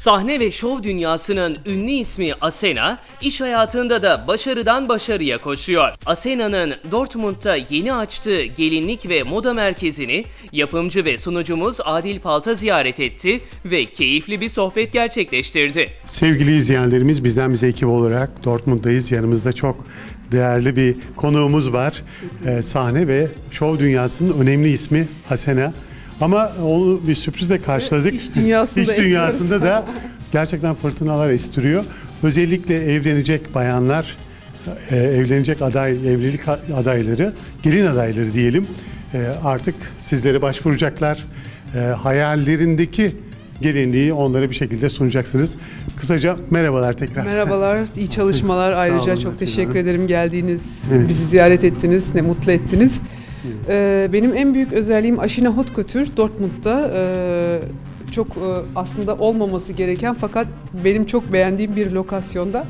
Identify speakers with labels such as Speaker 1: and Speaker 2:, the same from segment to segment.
Speaker 1: Sahne ve şov dünyasının ünlü ismi Asena, iş hayatında da başarıdan başarıya koşuyor. Asena'nın Dortmund'da yeni açtığı gelinlik ve moda merkezini yapımcı ve sunucumuz Adil Palta ziyaret etti ve keyifli bir sohbet gerçekleştirdi.
Speaker 2: Sevgili izleyenlerimiz bizden bize ekip olarak Dortmund'dayız. Yanımızda çok değerli bir konuğumuz var. Ee, sahne ve şov dünyasının önemli ismi Hasena. Ama onu bir sürprizle karşıladık.
Speaker 3: İş dünyasında
Speaker 2: İş dünyasında da gerçekten fırtınalar estiriyor. Özellikle evlenecek bayanlar, e, evlenecek aday, evlilik adayları, gelin adayları diyelim. e, artık sizlere başvuracaklar. E, hayallerindeki gelinliği onlara bir şekilde sunacaksınız. Kısaca merhabalar tekrar.
Speaker 3: Merhabalar, iyi çalışmalar. Ayrıca
Speaker 2: olun,
Speaker 3: çok teşekkür ederim geldiğiniz,
Speaker 2: Evet.
Speaker 3: bizi ziyaret ettiniz, ne mutlu ettiniz. Ee, benim en büyük özelliğim Aşina Couture Dortmund'da. Ee, çok e, aslında olmaması gereken fakat benim çok beğendiğim bir lokasyonda.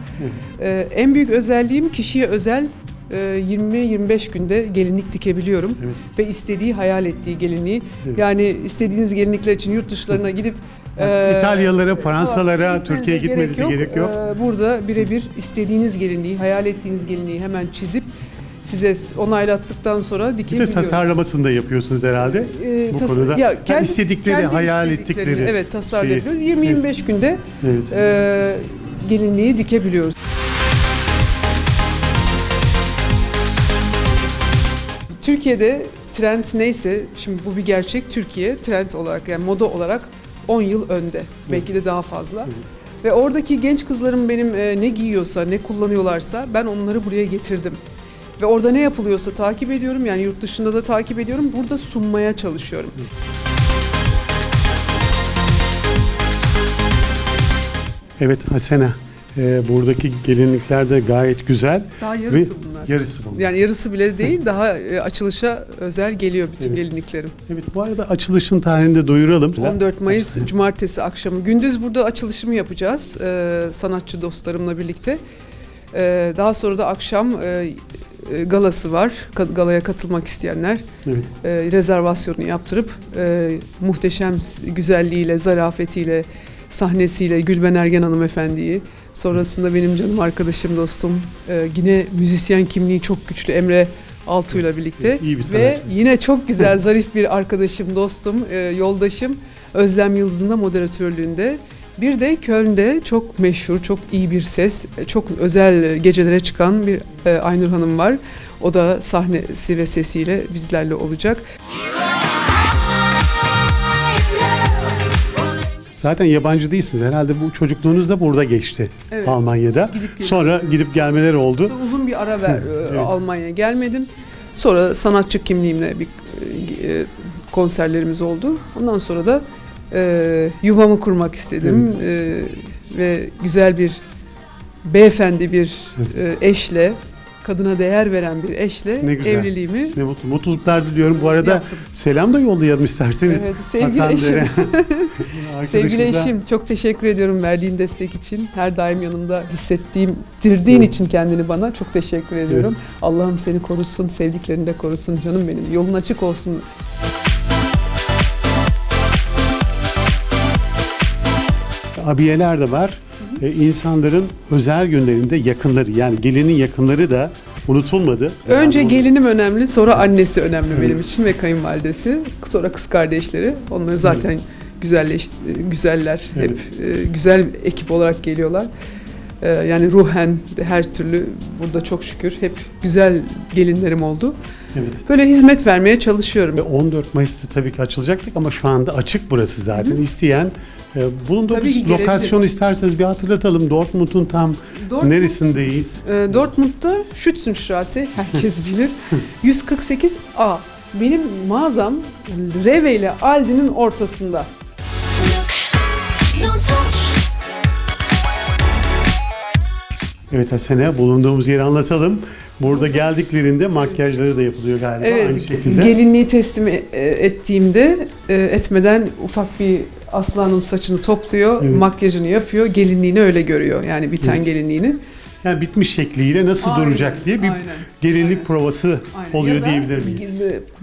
Speaker 3: Ee, en büyük özelliğim kişiye özel e, 20-25 günde gelinlik dikebiliyorum
Speaker 2: Evet.
Speaker 3: ve istediği, hayal ettiği gelinliği.
Speaker 2: Evet.
Speaker 3: Yani istediğiniz gelinlikler için yurt dışlarına gidip e,
Speaker 2: İtalyalara, Fransalara, Türkiye'ye gitmenize gerek yok.
Speaker 3: Ee, burada birebir istediğiniz gelinliği, hayal ettiğiniz gelinliği hemen çizip size onaylattıktan sonra
Speaker 2: Bir de tasarlamasını da yapıyorsunuz herhalde.
Speaker 3: Ee,
Speaker 2: bu
Speaker 3: tas-
Speaker 2: konuda.
Speaker 3: ya kendi-
Speaker 2: istedikleri,
Speaker 3: kendi
Speaker 2: hayal ettikleri
Speaker 3: Evet tasarlayabiliyoruz.
Speaker 2: şeyi-
Speaker 3: 20-25 günde
Speaker 2: Evet.
Speaker 3: e, gelinliği dikebiliyoruz. Türkiye'de trend neyse, şimdi bu bir gerçek, Türkiye trend olarak yani moda olarak 10 yıl önde. Belki de daha fazla. Ve oradaki genç kızlarım benim e, ne giyiyorsa, ne kullanıyorlarsa ben onları buraya getirdim. Ve orada ne yapılıyorsa takip ediyorum. Yani yurt dışında da takip ediyorum. Burada sunmaya çalışıyorum.
Speaker 2: Evet Hasena. e, buradaki gelinlikler de gayet güzel.
Speaker 3: Daha yarısı
Speaker 2: Ve
Speaker 3: bunlar.
Speaker 2: Yarısı bunlar.
Speaker 3: Yani yarısı bile değil, daha e, açılışa özel geliyor bütün
Speaker 2: Evet.
Speaker 3: gelinliklerim.
Speaker 2: Evet bu arada açılışın tarihini de duyuralım.
Speaker 3: 14 Mayıs Cumartesi akşamı. Gündüz burada açılışımı yapacağız e, sanatçı dostlarımla birlikte. E, daha sonra da akşam e, e, galası var. Galaya katılmak isteyenler
Speaker 2: Evet.
Speaker 3: e, rezervasyonu yaptırıp e, muhteşem güzelliğiyle, zarafetiyle, sahnesiyle Gülben Ergen hanımefendiyi, sonrasında benim canım arkadaşım, dostum, e, yine müzisyen kimliği çok güçlü Emre Altuğ'yla birlikte
Speaker 2: İyi bir
Speaker 3: ve yine çok güzel, zarif bir arkadaşım, dostum, e, yoldaşım Özlem Yıldız'ın da moderatörlüğünde. Bir de Köln'de çok meşhur, çok iyi bir ses, çok özel gecelere çıkan bir e, Aynur Hanım var. O da sahnesi ve sesiyle bizlerle olacak.
Speaker 2: Zaten yabancı değilsiniz. Herhalde bu çocukluğunuz da burada geçti.
Speaker 3: Evet.
Speaker 2: Almanya'da.
Speaker 3: Gidip gelip-
Speaker 2: Sonra gidip gelmeler oldu.
Speaker 3: Sonra uzun bir ara ver e,
Speaker 2: Evet.
Speaker 3: Almanya'ya gelmedim. Sonra sanatçı kimliğimle bir e, konserlerimiz oldu. Ondan sonra da e, yuvamı kurmak istedim E, ve güzel bir beyefendi bir e, eşle kadına değer veren bir eşle
Speaker 2: Ne güzel.
Speaker 3: evliliğimi
Speaker 2: Ne mutlu, mutluluklar diliyorum. Bu arada
Speaker 3: yaptım.
Speaker 2: selam da yollayalım isterseniz.
Speaker 3: Evet, sevgili
Speaker 2: Hasan
Speaker 3: eşim. Sevgili eşim çok teşekkür ediyorum verdiğin destek için. Her daim yanımda hissettiğim, dirdiğin için kendini bana çok teşekkür ediyorum. Allah'ım seni korusun, sevdiklerini de korusun canım benim. Yolun açık olsun.
Speaker 2: Abiyeler de var. Ee, insanların özel günlerinde yakınları yani gelinin yakınları da unutulmadı.
Speaker 3: Önce
Speaker 2: Yani
Speaker 3: gelinim önemli, sonra annesi önemli
Speaker 2: Evet.
Speaker 3: benim için ve kayınvalidesi. Sonra kız kardeşleri. Onları zaten güzelleş, güzeller.
Speaker 2: Evet.
Speaker 3: Hep e, güzel ekip olarak geliyorlar. E, Yani ruhen her türlü burada çok şükür hep güzel gelinlerim oldu.
Speaker 2: Evet.
Speaker 3: Böyle hizmet vermeye çalışıyorum.
Speaker 2: Ve 14 Mayıs'ta tabii ki açılacaktık ama şu anda açık burası zaten. İsteyen e, bulunduğumuz
Speaker 3: Tabii ki
Speaker 2: lokasyon isterseniz bir hatırlatalım. Dortmund'un tam
Speaker 3: Dortmund-
Speaker 2: neresindeyiz?
Speaker 3: E, Dortmund'da Schützenstraße herkes bilir. 148A. Benim mağazam Reve ile Aldi'nin ortasında.
Speaker 2: Evet Hasene bulunduğumuz yeri anlatalım. Burada geldiklerinde makyajları da yapılıyor galiba aynı
Speaker 3: Evet,
Speaker 2: şekilde.
Speaker 3: gelinliği teslim e- ettiğimde e, etmeden ufak bir Aslı Hanım saçını topluyor,
Speaker 2: evet.
Speaker 3: makyajını yapıyor, gelinliğini öyle görüyor. Yani biten
Speaker 2: evet.
Speaker 3: gelinliğini.
Speaker 2: Yani bitmiş şekliyle nasıl
Speaker 3: aynen,
Speaker 2: duracak diye bir
Speaker 3: aynen,
Speaker 2: gelinlik
Speaker 3: aynen.
Speaker 2: provası
Speaker 3: aynen.
Speaker 2: oluyor
Speaker 3: ya
Speaker 2: diyebilir miyiz?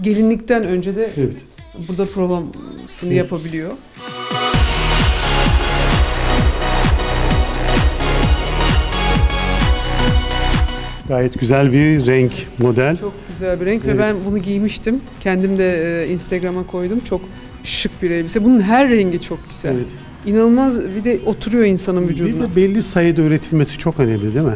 Speaker 3: Gelinlikten önce de
Speaker 2: evet.
Speaker 3: burada provasını
Speaker 2: evet.
Speaker 3: yapabiliyor.
Speaker 2: Gayet güzel bir renk model.
Speaker 3: Çok güzel bir renk
Speaker 2: evet.
Speaker 3: ve ben bunu giymiştim. Kendim de e, Instagram'a koydum. Çok şık bir elbise. Bunun her rengi çok güzel.
Speaker 2: Evet.
Speaker 3: İnanılmaz bir de oturuyor insanın
Speaker 2: Bir
Speaker 3: vücuduna.
Speaker 2: de belli sayıda üretilmesi çok önemli değil mi?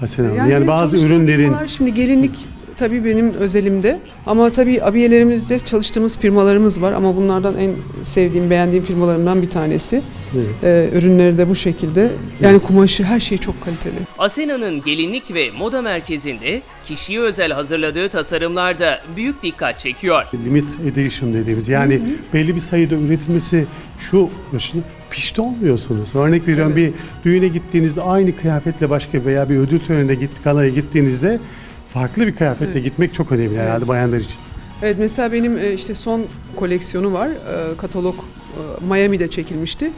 Speaker 2: Hasan Hanım? Yani,
Speaker 3: benim
Speaker 2: bazı ürünlerin
Speaker 3: Şimdi gelinlik tabii benim özelimde ama tabii abiyelerimizde çalıştığımız firmalarımız var ama bunlardan en sevdiğim, beğendiğim firmalarımdan bir tanesi.
Speaker 2: Evet.
Speaker 3: Ee, ürünleri de bu şekilde. Yani kumaşı her şey çok kaliteli.
Speaker 1: Asena'nın gelinlik ve moda merkezinde kişiye özel hazırladığı tasarımlarda büyük dikkat çekiyor.
Speaker 2: limit edition dediğimiz yani belli bir sayıda üretilmesi şu başına pişti olmuyorsunuz. Örnek veriyorum
Speaker 3: Evet.
Speaker 2: bir düğüne gittiğinizde aynı kıyafetle başka veya bir ödül törenine git, galaya gittiğinizde farklı bir kıyafetle
Speaker 3: Evet.
Speaker 2: gitmek çok önemli herhalde bayanlar için.
Speaker 3: Evet mesela benim e, işte son koleksiyonu var. E, Katalog e, Miami'de çekilmişti.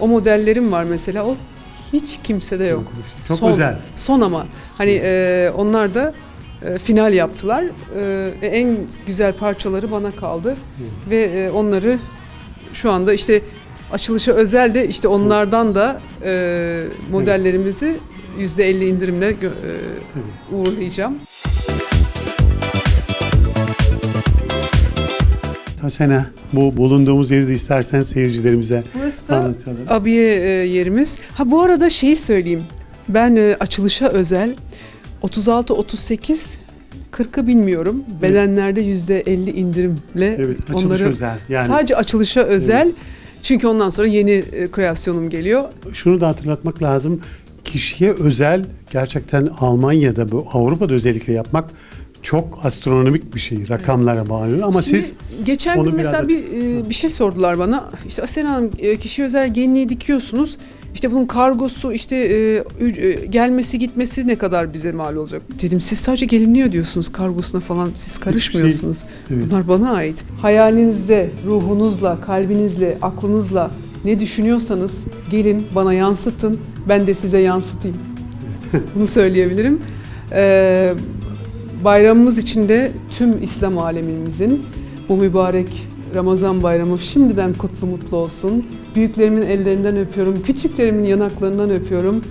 Speaker 3: O modellerim var mesela. O hiç kimsede yok.
Speaker 2: Çok
Speaker 3: Son.
Speaker 2: özel.
Speaker 3: Son ama hani e, onlar da e, final yaptılar. E, en güzel parçaları bana kaldı ve e, onları şu anda işte açılışa özel de işte onlardan da e, modellerimizi %50 indirimle e, uğurlayacağım.
Speaker 2: Hasena bu bulunduğumuz yeri de istersen seyircilerimize
Speaker 3: Burası da
Speaker 2: anlatalım.
Speaker 3: abiye e, yerimiz. Ha bu arada şeyi söyleyeyim. Ben e, açılışa özel 36 38 40'ı bilmiyorum. Bedenlerde %50 indirimle
Speaker 2: Evet açılış özel. Yani
Speaker 3: sadece açılışa özel. Çünkü ondan sonra yeni e, kreasyonum geliyor.
Speaker 2: şunu da hatırlatmak lazım. Kişiye özel gerçekten Almanya'da bu Avrupa'da özellikle yapmak çok astronomik bir şey. Rakamlara bağlı ama
Speaker 3: Şimdi
Speaker 2: siz
Speaker 3: geçen gün mesela
Speaker 2: aç-
Speaker 3: bir e, bir şey sordular bana. İşte Asena Hanım e, kişi özel gelinliği dikiyorsunuz. İşte bunun kargosu işte e, e, gelmesi gitmesi ne kadar bize mal olacak? Dedim siz sadece gelinliği ödüyorsunuz kargosuna falan siz karışmıyorsunuz.
Speaker 2: Evet.
Speaker 3: Bunlar bana ait. Hayalinizde, ruhunuzla, kalbinizle, aklınızla ne düşünüyorsanız gelin bana yansıtın. Ben de size yansıtayım. Bunu söyleyebilirim. Ee, bayramımız için de tüm İslam alemimizin bu mübarek Ramazan bayramı şimdiden kutlu mutlu olsun. Büyüklerimin ellerinden öpüyorum, küçüklerimin yanaklarından öpüyorum.